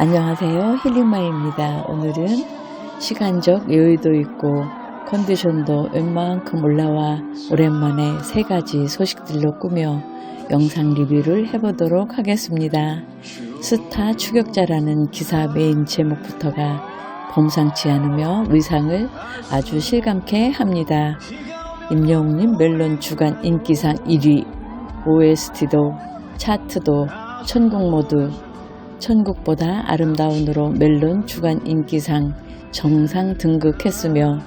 안녕하세요. 힐링마입니다. 오늘은 시간적 여유도 있고 컨디션도 웬만큼 올라와 오랜만에 세 가지 소식들로 꾸며 영상 리뷰를 해보도록 하겠습니다. 스타 추격자라는 기사 메인 제목부터가 범상치 않으며 의상을 아주 실감케 합니다. 임영웅님 멜론 주간 인기상 1위, OST도 차트도 천국 모두 천국보다 아름다운으로 멜론 주간 인기상 정상 등극했으며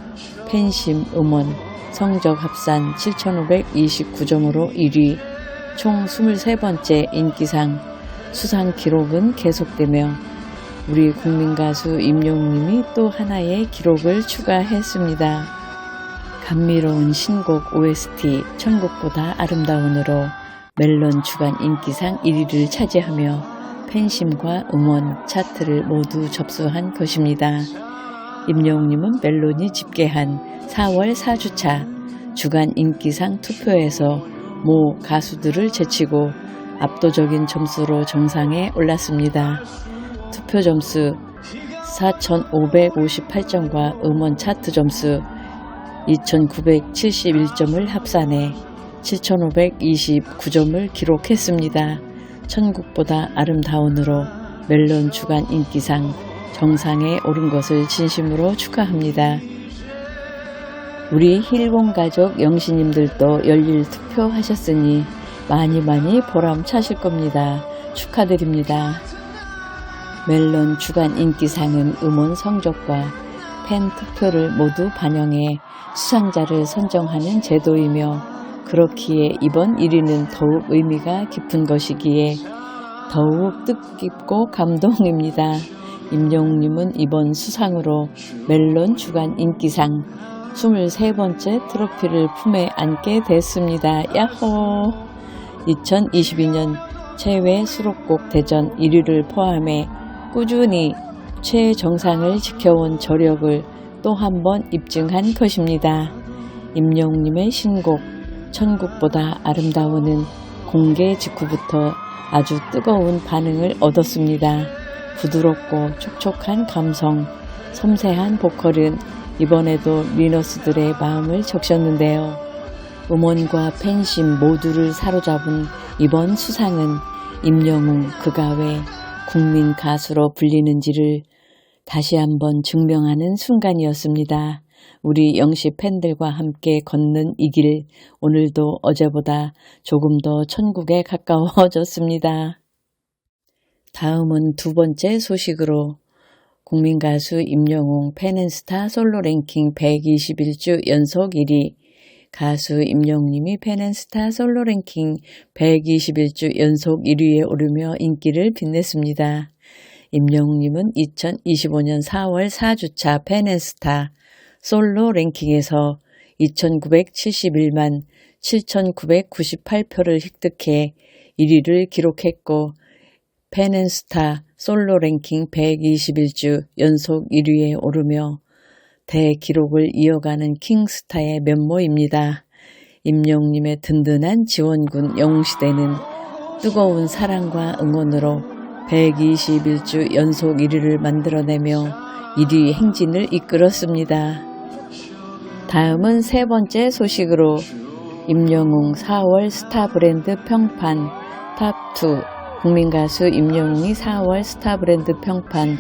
팬심 음원 성적 합산 7,529점으로 1위 총 23번째 인기상 수상 기록은 계속되며 우리 국민 가수 임영웅님이 또 하나의 기록을 추가했습니다. 감미로운 신곡 OST 천국보다 아름다운으로 멜론 주간 인기상 1위를 차지하며 팬심과 음원 차트를 모두 접수한 것입니다. 임영웅님은 멜론이 집계한 4월 4주차 주간 인기상 투표에서 모 가수들을 제치고 압도적인 점수로 정상에 올랐습니다. 투표 점수 4,558점과 음원 차트 점수 2,971점을 합산해 7,529점을 기록했습니다. 천국보다 아름다운으로 멜론 주간 인기상 정상에 오른 것을 진심으로 축하합니다. 우리 힐본 가족 영신님들도 열일 투표하셨으니 많이 많이 보람 차실 겁니다. 축하드립니다. 멜론 주간 인기상은 음원 성적과 팬 투표를 모두 반영해 수상자를 선정하는 제도이며 그렇기에 이번 1위는 더욱 의미가 깊은 것이기에 더욱 뜻깊고 감동입니다. 임영웅님은 이번 수상으로 멜론 주간 인기상 23번째 트로피를 품에 안게 됐습니다. 야호! 2022년 최외 수록곡 대전 1위를 포함해 꾸준히 최정상을 지켜온 저력을 또 한 번 입증한 것입니다. 임영웅님의 신곡 천국보다 아름다워는 공개 직후부터 아주 뜨거운 반응을 얻었습니다. 부드럽고 촉촉한 감성, 섬세한 보컬은 이번에도 리너스들의 마음을 적셨는데요. 음원과 팬심 모두를 사로잡은 이번 수상은 임영웅 그가 왜 국민 가수로 불리는지를 다시 한번 증명하는 순간이었습니다. 우리 영시 팬들과 함께 걷는 이 길 오늘도 어제보다 조금 더 천국에 가까워졌습니다. 다음은 두 번째 소식으로 국민 가수 임영웅 팬앤스타 솔로 랭킹 121주 연속 1위 가수 임영웅님이 팬앤스타 솔로 랭킹 121주 연속 1위에 오르며 인기를 빛냈습니다. 임영웅님은 2025년 4월 4주차 팬앤스타 솔로 랭킹에서 2,971만 7,998표를 획득해 1위를 기록했고 팬앤스타 솔로 랭킹 121주 연속 1위에 오르며 대기록을 이어가는 킹스타의 면모입니다. 임영님의 든든한 지원군 영웅시대는 뜨거운 사랑과 응원으로 121주 연속 1위를 만들어내며 1위 행진을 이끌었습니다. 다음은 세 번째 소식으로 임영웅 4월 스타 브랜드 평판 탑2 국민 가수 임영웅이 4월 스타 브랜드 평판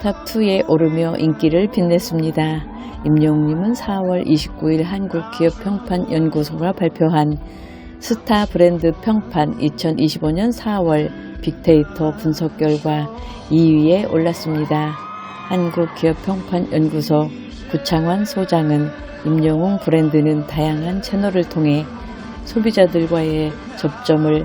탑2에 오르며 인기를 빛냈습니다. 임영웅님은 4월 29일 한국기업평판연구소가 발표한 스타 브랜드 평판 2025년 4월 빅데이터 분석 결과 2위에 올랐습니다. 한국기업평판연구소 구창환 소장은 임영웅 브랜드는 다양한 채널을 통해 소비자들과의 접점을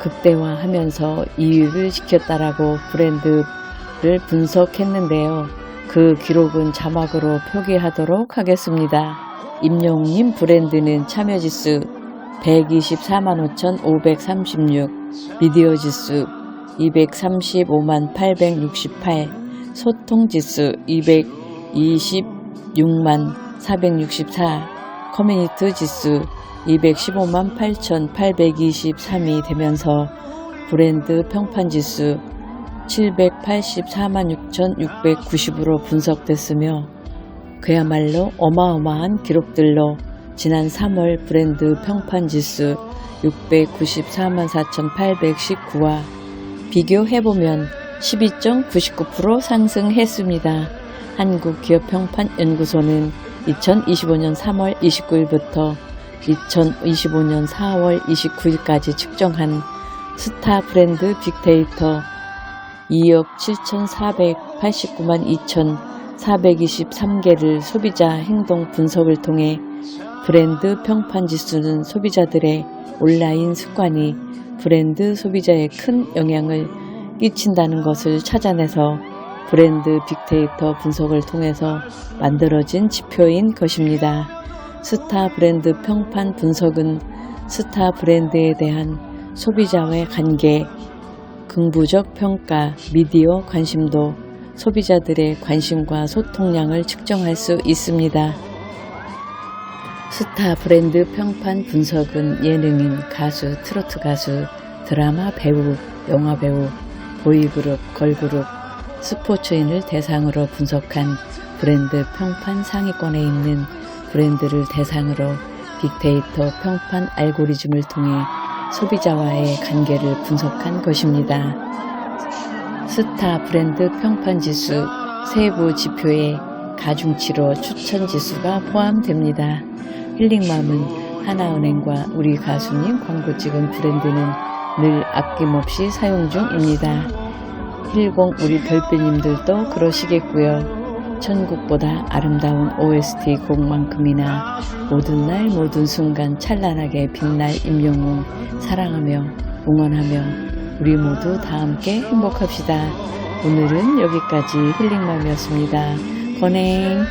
극대화하면서 2위를 지켰다라고 브랜드를 분석했는데요. 그 기록은 자막으로 표기하도록 하겠습니다. 임영웅님 브랜드는 참여지수 124만 5,536, 미디어 지수 235만 868, 소통지수 226만 464, 커뮤니티 지수 215만 8,823이 되면서 브랜드 평판 지수 784만 6,690으로 분석됐으며 그야말로 어마어마한 기록들로 지난 3월 브랜드 평판 지수 694만 4,819와 비교해보면 12.99% 상승했습니다. 한국기업평판연구소는 2025년 3월 29일부터 2025년 4월 29일까지 측정한 스타 브랜드 빅데이터 2억 7,489만 2,423개를 소비자 행동 분석을 통해 브랜드 평판 지수는 소비자들의 온라인 습관이 브랜드 소비자에 큰 영향을 끼친다는 것을 찾아내서 브랜드 빅데이터 분석을 통해서 만들어진 지표인 것입니다. 스타 브랜드 평판 분석은 스타 브랜드에 대한 소비자와의 관계, 긍부적 평가, 미디어 관심도, 소비자들의 관심과 소통량을 측정할 수 있습니다. 스타 브랜드 평판 분석은 예능인, 가수, 트로트 가수, 드라마 배우, 영화 배우, 보이그룹, 걸그룹, 스포츠인을 대상으로 분석한 브랜드 평판 상위권에 있는 브랜드를 대상으로 빅데이터 평판 알고리즘을 통해 소비자와의 관계를 분석한 것입니다. 스타 브랜드 평판 지수 세부 지표에 가중치로 추천 지수가 포함됩니다. 힐링맘은 하나은행과 우리 가수님 광고 찍은 브랜드는 늘 아낌없이 사용 중입니다. 힐공 우리 별빛님들도 그러시겠고요. 천국보다 아름다운 OST 곡만큼이나 모든 날 모든 순간 찬란하게 빛날 임영웅 사랑하며 응원하며 우리 모두 다 함께 행복합시다. 오늘은 여기까지 힐링맘이었습니다. 건행